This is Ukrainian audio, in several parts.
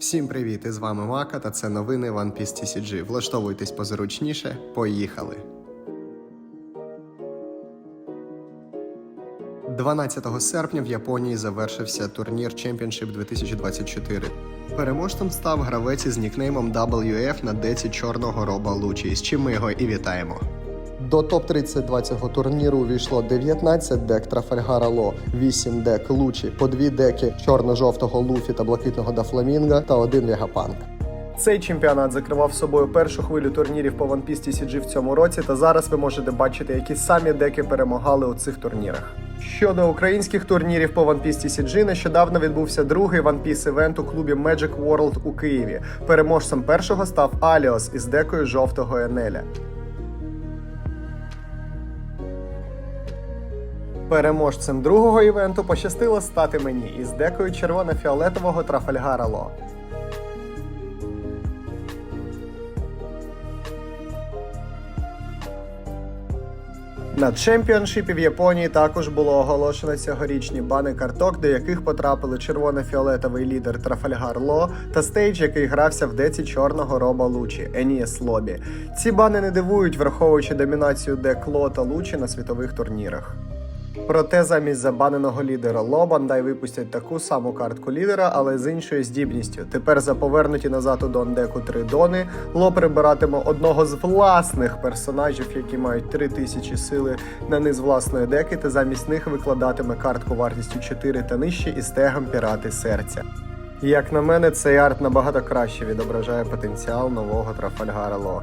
Всім привіт! І з вами Мака та це новини One Piece TCG. Влаштовуйтесь позручніше. Поїхали! 12 серпня в Японії завершився турнір Championship 2024. Переможцем став гравець із нікнеймом WF на деці чорного роба Лучі, з чим ми його і вітаємо. До топ-32 цього турніру увійшло 19 дек Трафальгара Ло, 8 дек Лучі, по 2 деки чорно-жовтого Луфі та блакитного Дафламінга та один Вегапанк. Цей чемпіонат закривав собою першу хвилю турнірів по One Piece в цьому році, та зараз ви можете бачити, які самі деки перемагали у цих турнірах. Щодо українських турнірів по One Piece нещодавно відбувся другий One Piece івент у клубі Magic World у Києві. Переможцем першого став Аліос із декою жовтого Енеля. Переможцем другого івенту пощастило стати мені із декою червоно-фіолетового Трафальгара Ло. На чемпіоншипі в Японії також було оголошено цьогорічні бани карток, до яких потрапили червоно-фіолетовий лідер Трафальгар Ло та стейдж, який грався в деці чорного роба Лучі Енієс Лобі. Ці бани не дивують, враховуючи домінацію дек Ло та Лучі на світових турнірах. Проте замість забаненого лідера Ло Бандай випустять таку саму картку лідера, але з іншою здібністю. Тепер за повернуті назад у Дондеку три дони Ло прибиратиме одного з власних персонажів, які мають 3000 сили на низ власної деки, та замість них викладатиме картку вартістю 4 та нижче із тегом Пірати серця. Як на мене, цей арт набагато краще відображає потенціал нового Трафальгара Ло.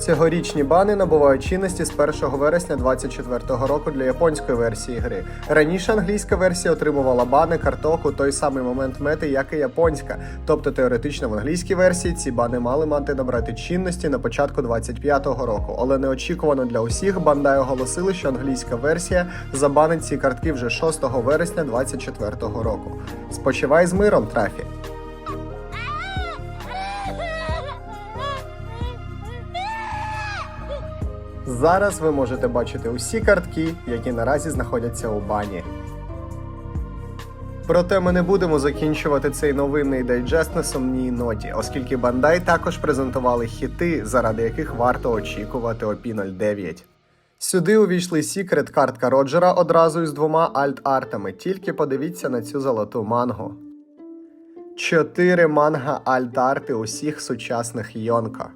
Цьогорічні бани набувають чинності з 1 вересня 2024 року для японської версії гри. Раніше англійська версія отримувала бани карток у той самий момент мети, як і японська. Тобто теоретично в англійській версії ці бани мали мати набрати чинності на початку 2025 року. Але неочікувано для усіх бандай оголосили, що англійська версія забанить ці картки вже 6 вересня 2024 року. Спочивай з миром, трафі! Зараз ви можете бачити усі картки, які наразі знаходяться у бані. Проте ми не будемо закінчувати цей новинний дайджест на сумній ноті, оскільки Бандай також презентували хіти, заради яких варто очікувати OP 09. Сюди увійшли секрет картка Роджера одразу із двома альт-артами. Тільки подивіться на цю золоту мангу. Чотири манга альт-арти усіх сучасних Йонка.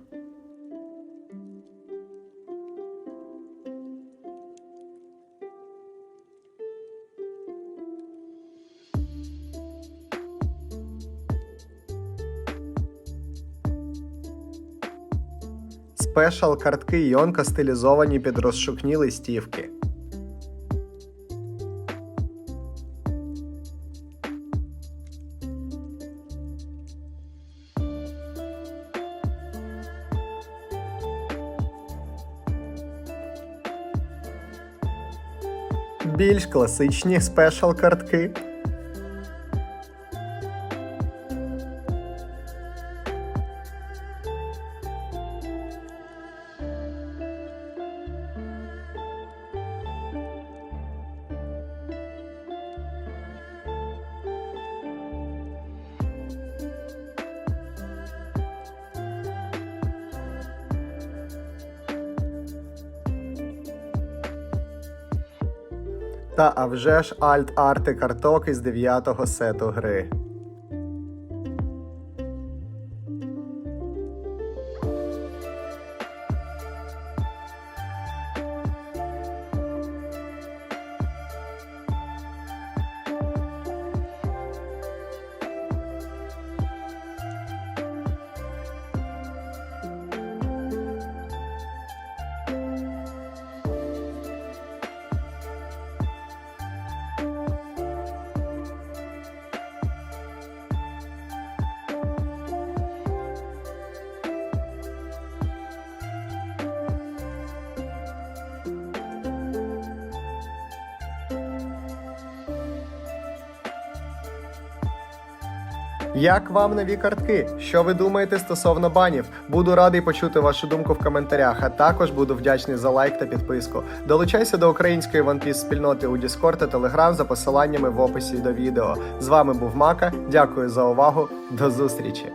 Спешал картки Йонка стилізовані під розшукні листівки. Більш класичні спешал картки. Та а вже ж альт-арти карток із 9-го сету гри. Як вам нові картки? Що ви думаєте стосовно банів? Буду радий почути вашу думку в коментарях, а також буду вдячний за лайк та підписку. Долучайся до української One Piece спільноти у Discord та Telegram за посиланнями в описі до відео. З вами був Мака. Дякую за увагу. До зустрічі!